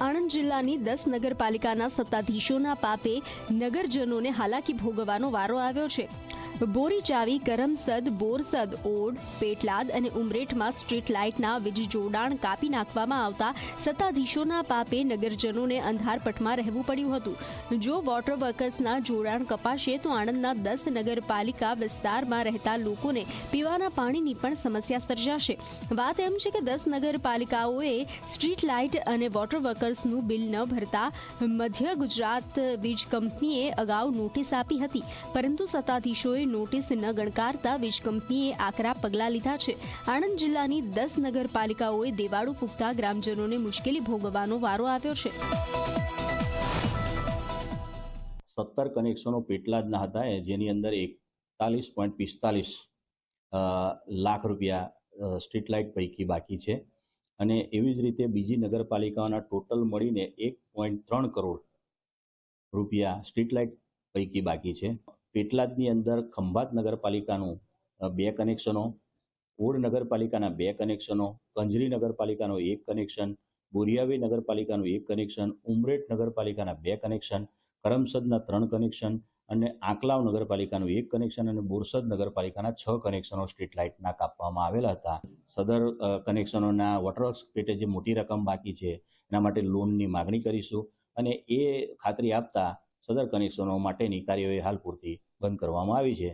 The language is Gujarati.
આણંદ જિલ્લાની દસ નગરપાલિકાના સત્તાધીશોના પાપે નગરજનોને હાલાકી ભોગવવાનો વારો આવ્યો છે. બોરીચાવી કરમસદ બોરસદ ઓડ, પેટલાદ અને ઉમરેઠમાં સ્ટ્રીટ લાઇટના વીજ જોડાણ કાપી નાખવામાં આવતા સત્તાધીશોના પાપે નગરજનોને અંધારપટમાં રહેવું પડ્યું હતું. જો વોટર વર્કર્સના જોડાણ કપાશે તો આણંદના દસ નગરપાલિકા વિસ્તારમાં રહેતા લોકોને પીવાના પાણીની પણ સમસ્યા સર્જાશે. વાત એમ છે કે દસ નગરપાલિકાઓએ સ્ટ્રીટ લાઇટ અને વોટર વર્કર્સનું બિલ ન ભરતા મધ્ય ગુજરાત વીજ કંપનીએ અગાઉ નોટિસ આપી હતી. પરંતુ સત્તાધીશોએ નોટિસ ન ગણકારતા વીજ કંપનીએ આકરા પગલાં લીધા છે. આણંદ જિલ્લાની દસ નગરપાલિકાઓએ દેવાળું ફૂંકતા ગ્રામજનોને મુશ્કેલી ભોગવવાનો વારો આવ્યો છે. સત્તર કનેક્શનો પેટલાદના હતા જેની અંદર એકતાલીસ પોઈન્ટ પિસ્તાલીસ લાખ રૂપિયા સ્ટ્રીટ લાઇટ પૈકી બાકી છે. અને એવી જ રીતે બીજી નગરપાલિકાઓના ટોટલ મળીને એક પોઈન્ટ ત્રણ કરોડ રૂપિયા સ્ટ્રીટ લાઇટ પૈકી બાકી છે. પેટલાદની અંદર ખંભાત નગરપાલિકાનું બે કનેક્શનો કોડ નગરપાલિકાના બે કનેક્શનો, કંજરી નગરપાલિકાનું એક કનેક્શન, બોરિયાવી નગરપાલિકાનું એક કનેક્શન, ઉમરેઠ નગરપાલિકાના બે કનેક્શન, કરમસદના ત્રણ કનેક્શન અને આંકલાવ નગરપાલિકાનું એક કનેક્શન અને બોરસદ નગરપાલિકાના છ કનેક્શનો સ્ટ્રીટ લાઇટના કાપવામાં આવેલા હતા. સદર કનેક્શનોના વોટરવર્ક્સ પેટે જે મોટી રકમ બાકી છે, એના માટે લોનની માગણી કરીશું અને એ ખાતરી આપતા સદર કનેક્શનો માટેની કાર્યવાહી હાલ પૂરતી બંધ કરવામાં આવી છે.